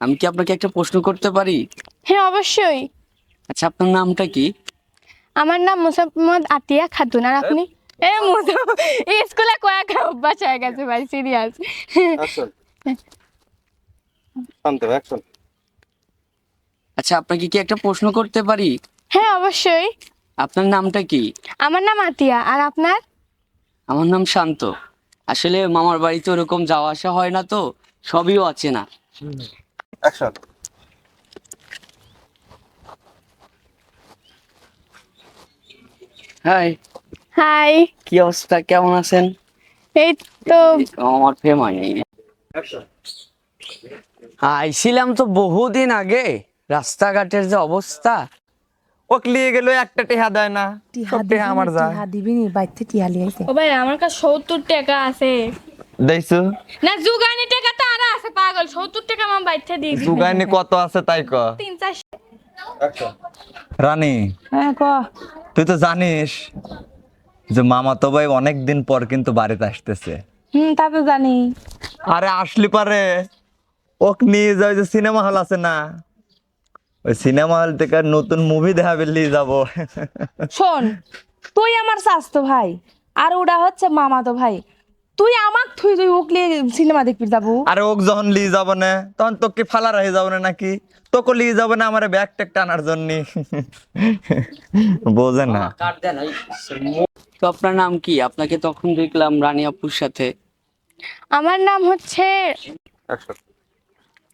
আমি কি আপনাকে একটা প্রশ্ন করতে পারি? হ্যাঁ অবশ্যই। আচ্ছা আপনার নামটা কি? আমার নাম মোসাম্মদ আতিয়া খাতুন আর আপনি? এ মুসা এই স্কুলে কয়েক অভ্যাস হয়ে গেছে ভাই সিরিয়াস আচ্ছা আপনাকে কি একটা প্রশ্ন করতে পারি? হ্যাঁ অবশ্যই। আপনার নামটা কি? আমার নাম আতিয়া আর আপনার? আমার নাম শান্ত। আসলে মামার বাড়িতে ওরকম যাওয়া আসা হয় না তো সবই আছে না অ্যাকশন হাই হাই কি অবস্থা? কেমন আছেন? এই তো আমার ফেম হয়নি আইছিলাম তো বহুদিন আগে। রাস্তাঘাটের যে অবস্থা ওক লিয়ে গেল একটা টেহা দেয় না। সব টেহা আমার যায়। টিহা দিবি নি বাইতে টিহা লিয়াইছে ও ভাই আমার কাছে সত্তর টাকা আছে। দেখছ না জুগানি টাকা তো আরও আছে পাগল। সত্তর টাকা আমার বাইতে দিয়ে দিবি। জুগাইনি কত আছে তাই ক। তিন চারশো। অ্যাকশন রানী হ্যাঁ ক। তুই তো জানিস যে মামা তো ভাই অনেক দিন পর কিন্তু বাড়িতে আসতেছে। হুম তা তো জানি। আরে আসলি পারে। ওক নিয়ে যাও যে সিনেমা হল আছে না? ওই সিনেমা হল থেকে নতুন মুভি দেখাবে নিয়ে যাব। শোন তুই আমার স্বাস্থ্য ভাই আর ওটা হচ্ছে মামা তো ভাই। তুই আমাক থুই তুই উকলি সিনেমা দেখবি যাব। আরে ওক যখন লিয়ে যাব না তখন তোকে ফালা রয়ে যাব না নাকি? তোকে লিয়ে যাব না আমার ব্যাগ ট্যাগ টানার জন্য। বোঝে না। তো আপনার নাম কি? আপনাকে তখন দেখলাম রানী আপুর সাথে। আমার নাম হচ্ছে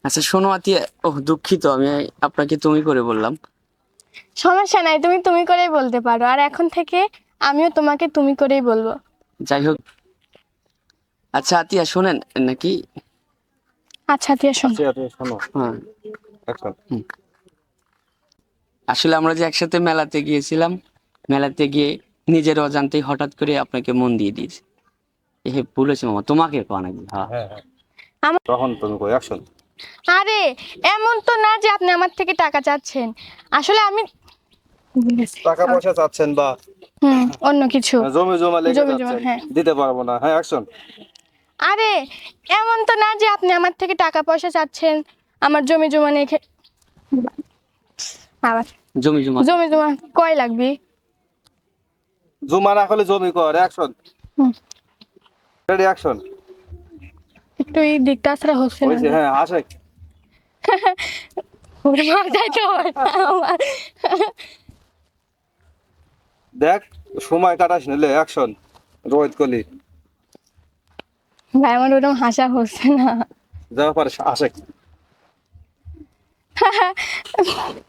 আচ্ছা শোনো আতি ওহ দুঃখিত আমি আপনাকে তুমি করে বললাম। সমস্যা নাই তুমি তুমি করেই বলতে পারো আর এখন থেকে আমিও তোমাকে তুমি করেই বলব। যাই হোক আচ্ছা আতিয়া শোনেন নাকি? আচ্ছা দিয়ে শোনো। আচ্ছা শোনো। হ্যাঁ। আসলে আমরা যে একসাথে মেলাতে গিয়েছিলাম মেলাতে গিয়ে নিজের অজান্তেই হঠাৎ করে আপনাকে মন দিয়ে দিয়েছি। এ বলেছি মামা তোমাকে কোয়া নাকি? হ্যাঁ। হ্যাঁ হ্যাঁ। তখন তুমি কই অ্যাকশন আরে এমন তো না যে আপনি আমার থেকে টাকা চাচ্ছেন। আসলে আমি টাকা পয়সা চাচ্ছেন বা হুম অন্য কিছু। জমি জমা লেগে জমি জমা, হ্যাঁ। দিতে পারব না। হ্যাঁ অ্যাকশন আরে এমন তো না যে আপনি আমার থেকে টাকা পয়সা চাচ্ছেন। আমার জমি জমা নিয়ে আবার। জমি জমা। জমি জমা কয় লাগবে? জমা না হলে জমি কর অ্যাকশন। রেডি অ্যাকশন একটু এই দিকটা আসলে হচ্ছে না? হ্যাঁ আসে। দেখ সময় কাটাস নিলে অ্যাকশন রোহিত কোহলি। ভাই আমার ওরকম হাসা হচ্ছে না। যাওয়া পারে আসে।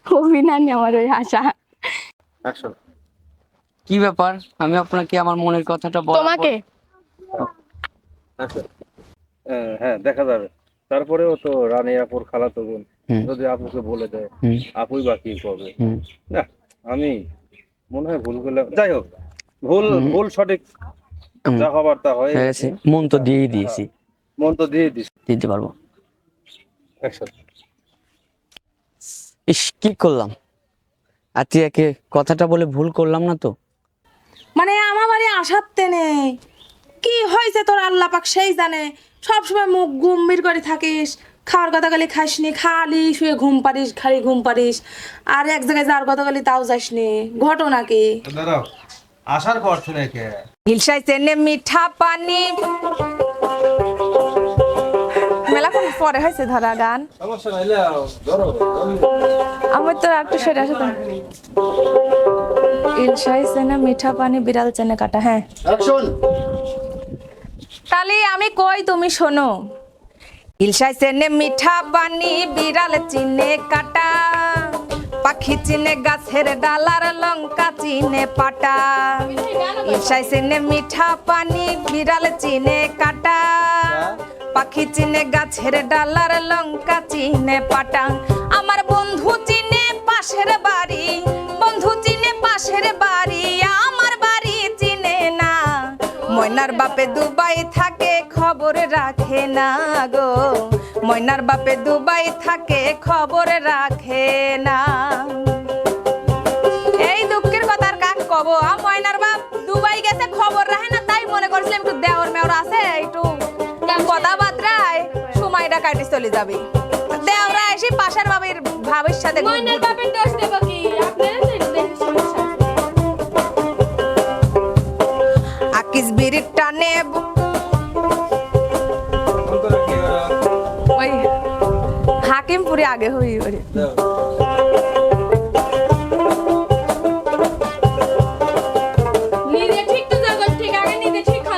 খুবই না আমার ওই হাসা। অ্যাকশন কি ব্যাপার? আমি আপনাকে আমার মনের কথাটা পর- তোমাকে? হ্যাঁ দেখা যাবে। তারপরেও তো রানী আপুর খালাতো বোন। যদি আপুকে বলে দেয় আপুই বা কি করবে? না আমি মনে হয় ভুল করলাম। যাই হোক ভুল ভুল সঠিক। যা হবার তা হয়ে হয়ে গেছে। মন তো দিয়েই দিয়েছি। মন তো দিয়ে দিস দিতে পারব। ইস কি করলাম? আতিয়াকে কথাটা বলে ভুল করলাম না তো? মানে আমার বাড়ি আসাতে নেই কি হয়েছে তোর আল্লাহ পাক সেই জানে? সবসময় মুখ গম্ভীর করে থাকিস। খাওয়ার কথা গেলে খাস নি খালি শুয়ে ঘুম পারিস খালি ঘুম পারিস আর এক জায়গায় যাওয়ার কথা গেলে তাও যাস নি ঘটনা কি? দাঁড়াও আসার পর শুনে কে হিলসাই চেনে মিঠা পানি মেলাক্ষণ পরে হয়েছে ধরা গান আমার তো একটু সেরে আসে তো ইলশাই চেনে মিঠা পানি বিড়াল চেনে কাটা হ্যাঁ তাহলে আমি কই তুমি শোনো ইলশাই চেনে মিঠা পানি বিড়াল চিনে কাটা পাখি চিনে গাছের ডালার লঙ্কা চিনে পাটা। ইলশাই চেনে মিঠা পানি, বিড়াল চিনে কাটা। পাখি চিনে গাছের ডালার লঙ্কা চিনে পাটা। আমার বন্ধু চিনে পাশের বাড়ি, বন্ধু চিনে পাশের বাড়ি, আমার বাড়ি চিনে না। ময়নার বাপে দুবাই থাকে, খবর রাখে না গো। ময়নার বাপে দুবাই থাকে খবর রাখে না। এই দুঃখের কথার কাক কব ময়নার বাপ দুবাই গেছে খবর রাখে না তাই মনে করছিলাম একটু দেওর মেওর আছে একটু কথাবার্তায় সময়টা কাটি চলে যাবে। দেওরাই পাশের বাবির ভাবির সাথে ময়নার বাপের দোষ দেব কি? আপনারা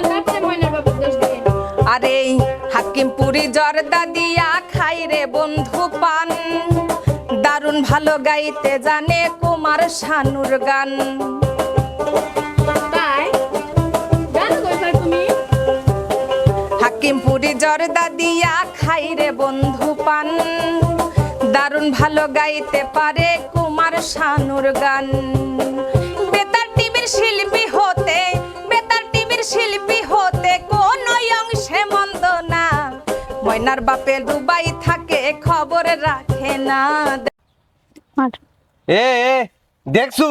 তারপরে ময়নার বাপের দোষ দিবেন আরে হাকিমপুরি জর্দা দিয়া খাই রে বন্ধু পান দারুণ ভালো গাইতে জানে কুমার শানুর গান হাকিমপুরি জর্দা দিয়া খাই রে বন্ধু পান দারুণ ভালো গাইতে পারে কুমার শানুর গান। বেতার টিভির শিল্পী হতে বেতার টিভির শিল্পী হতে কোন অংশে মন্দ না। ময়নার বাপে দুবাই থাকে খবর রাখে না। এ এ দেখছু?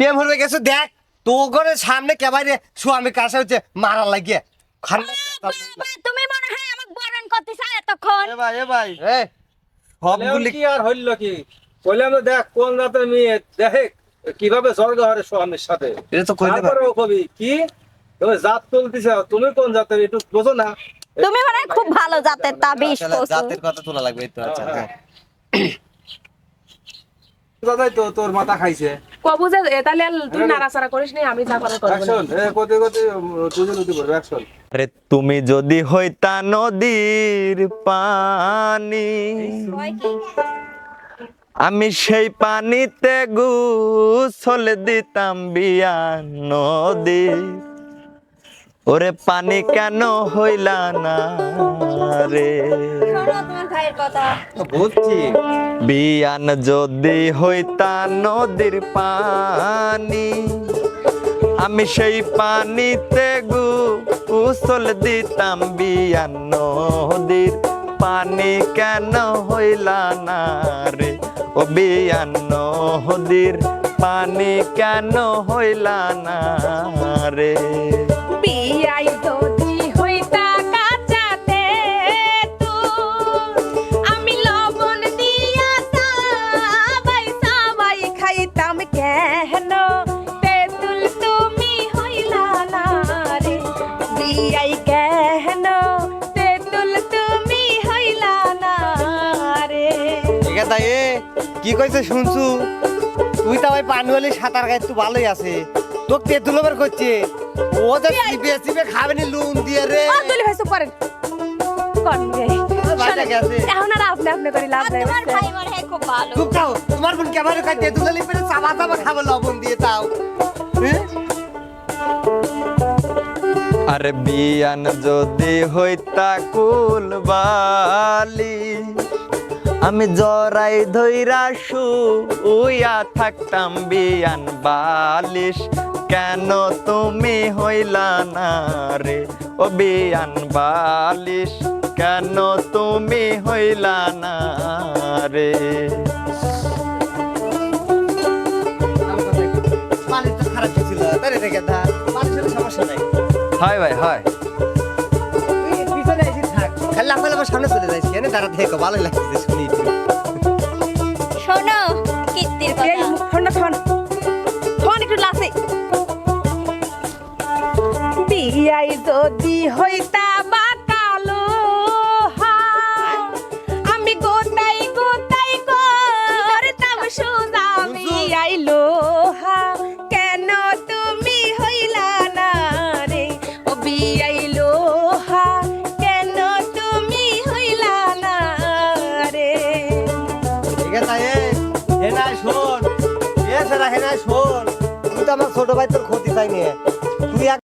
প্রেম হয়ে গেছো দেখ। তো করে সামনে কেবারে স্বামী কাছে হচ্ছে মারা লাগিয়ে। খান তুমি মনে হয় আমাকে বরণ করতে চাই এতক্ষণ। এ ভাই এ ভাই। এ সবগুলি কি আর হইল কি? কইলাম তো দেখ কোন জাতের মেয়ে? দেখে কীভাবে স্বর্গ হরে স্বামীর সাথে। এটা তো কইলে তারপরে ও কবি কি? তুমি জাত তুলতেছ তুমি কোন জাতের একটু বোঝো না। তুমি মানে খুব ভালো জাতের তাবিজ জাতের কথা তোলা লাগবে তো আচ্ছা হ্যাঁ। দাদাই তো তোর মাথা খাইছে। কবু যে তাহলে তুই নাড়াচাড়া করিস নি আমি যা করার করব না। অ্যাকশন এ কতে কতে দুজন উঠে পড়বে অ্যাকশন আরে তুমি যদি হইতা নদীর পানি আমি সেই পানিতে গুসল দিতাম বিয়া নদী ওরে পানি কেন হইলা না রে? বুঝছি। বিয়ান যদি হইতা নদীর পানি আমি সেই পানিতে গুসল দিতাম। বিয়ান নদীর পানি কেন হইলা না রে? ও বিয়ান নদীর পানি কেন হইলা না রে? আছে এ কি কইছে শুনছু? তুই তো ভাই পানিওয়ালি সাঁতার গায়ে তুই ভালোই আছে। তোকে তেঁতুলবার করছে। ও যে চিপে চিপে খাবে নি লুন দিয়ে রে। তুলি ভাই কোন বিয়াই এখন আর আপনি আপনি করি লাভ নাই তোমার ভাই খুব ভালো। চুপ থাও তোমার বোন কেমন খাই তেঁতুলালি পেরে চাবা চাবা খাবে লবণ দিয়ে তাও হ্যাঁ? আরে বিয়ান যদি হইতা কুলবালি আমি জরাই ধইরা শুইয়া থাকতাম বিয়ান বালিশ। কেন তুমি হইলা না রে ও বিয়ান বালিশ? কেন তুমি হইলা না রে? হয় ভাই হয়। এনে দেখো ভালোই লাগছে শুনি শোনো কীর্তির কথা। ফোনটা ফোন ফোন একটু লাসে বিয়াই যদি হইতা আমার ছোট ভাই তোর ক্ষতি চাই নিয়ে তুই